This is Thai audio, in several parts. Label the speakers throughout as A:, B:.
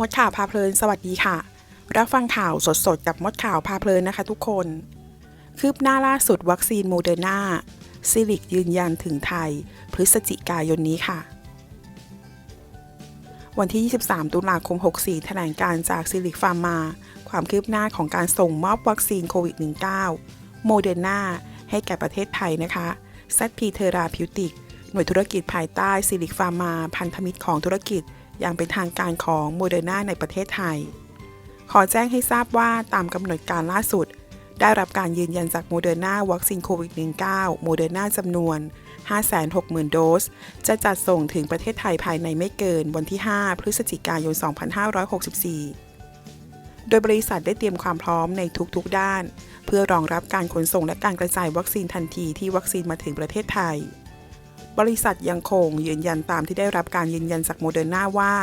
A: มดข่าวพาเพลิน สวัสดีค่ะ รับฟังข่าวสดๆ กับมดข่าวพาเพลินนะคะทุกคน คืบหน้าล่าสุดวัคซีนโมเดอร์นาซิลิกยืนยันถึงไทย พฤศจิกายนนี้ค่ะ วันที่ 23 ตุลาคม 64 แถลงการจากซิลิกฟาร์มา ความคืบหน้าของการส่งมอบวัคซีนโควิด -19 โมเดอร์นาให้แก่ประเทศไทยนะคะ ZP Therapeutics หน่วยธุรกิจภายใต้ซิลิกฟาร์มา พันธมิตรของธุรกิจ อย่างเป็นทางการของโมเดอร์นาในประเทศไทย ขอแจ้งให้ทราบว่าตามกำหนดการล่าสุด ได้รับการยืนยันจากโมเดอร์นาวัคซีนโควิด -19 โมเดอร์นาจำนวน 560,000 โดส จะจัดส่งถึงประเทศไทยภายในไม่เกินวันที่ 5 พฤศจิกายน 2564 โดยบริษัทได้เตรียมความพร้อมในทุกๆด้าน เพื่อรองรับการขนส่งและการกระจายวัคซีนทันทีที่วัคซีนมาถึงประเทศไทย บริษัทยังคงยืนยันตามที่ได้รับการยืนยันจากโมเดอร์นาว่า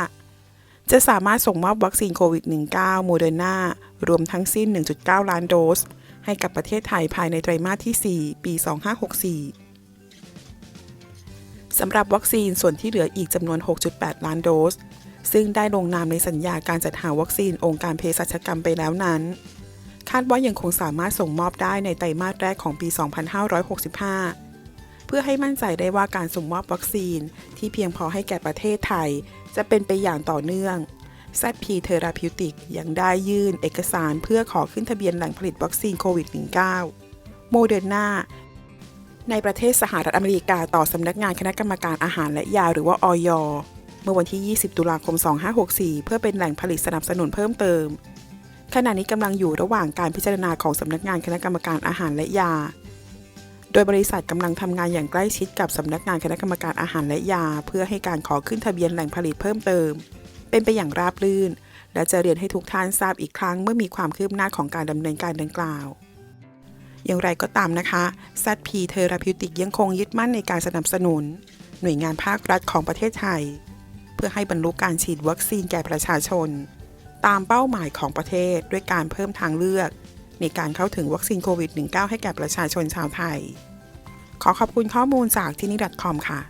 A: จะสามารถส่งมอบวัคซีนโควิด -19 โมเดอร์นารวมทั้งสิ้น 1.9 ล้านโดส ให้กับประเทศไทยภายในไตรมาสที่ 4 ปี 2564 สำหรับวัคซีนส่วนที่เหลืออีกจำนวน 6.8 ล้านโดส ซึ่งได้ลงนามในสัญญาการจัดหาวัคซีนองค์การเภสัชกรรมไปแล้วนั้น คาดว่ายังคงสามารถส่งมอบได้ในไตรมาสแรกของปี 2565 เพื่อให้มั่นใจได้ว่าการส่งมอบวัคซีน ที่เพียงพอให้แก่ประเทศไทย จะเป็นไปอย่างต่อเนื่อง ZP Therapeutics ยังได้ยื่นเอกสารเพื่อขอขึ้นทะเบียนแหล่งผลิตวัคซีนโควิด -19 โมเดอร์นาในประเทศสหรัฐอเมริกาต่อสำนักงานคณะกรรมการอาหารและยาหรือว่าอยเมื่อวันที่ 20 ตุลาคม 2564 เพื่อเป็นแหล่งผลิตสนับสนุนเพิ่มเติม ขณะนี้กำลังอยู่ระหว่างการพิจารณาของสำนักงานคณะกรรมการอาหารและยา โดยบริษัทกำลังทำงานอย่างใกล้ชิดกับสำนักงานคณะกรรมการอาหารและยา เพื่อให้การขอขึ้นทะเบียนแหล่งผลิตเพิ่มเติม เป็นไปอย่างราบรื่น และจะเรียนให้ทุกท่านทราบอีกครั้งเมื่อมีความคืบหน้าของการดำเนินการดังกล่าว อย่างไรก็ตามนะคะ ZP Therapeutics ยังคงยึดมั่นในการสนับสนุน หน่วยงานภาครัฐของประเทศไทย เพื่อให้บรรลุการฉีดวัคซีนแก่ประชาชน ตามเป้าหมายของประเทศด้วยการเพิ่มทางเลือก ในการเข้าถึงวัคซีนโควิด -19 ให้แก่ประชาชนชาวไทย ขอขอบคุณข้อมูลจากที่นี่ .com ค่ะ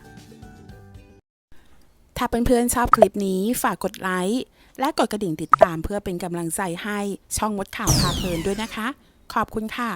A: ถ้าเพื่อนๆชอบคลิปนี้ฝากกดไลค์และกดกระดิ่งติดตามเพื่อเป็นกำลังใจให้ช่องมดข่าวพาเพลินด้วยนะคะ ขอบคุณค่ะ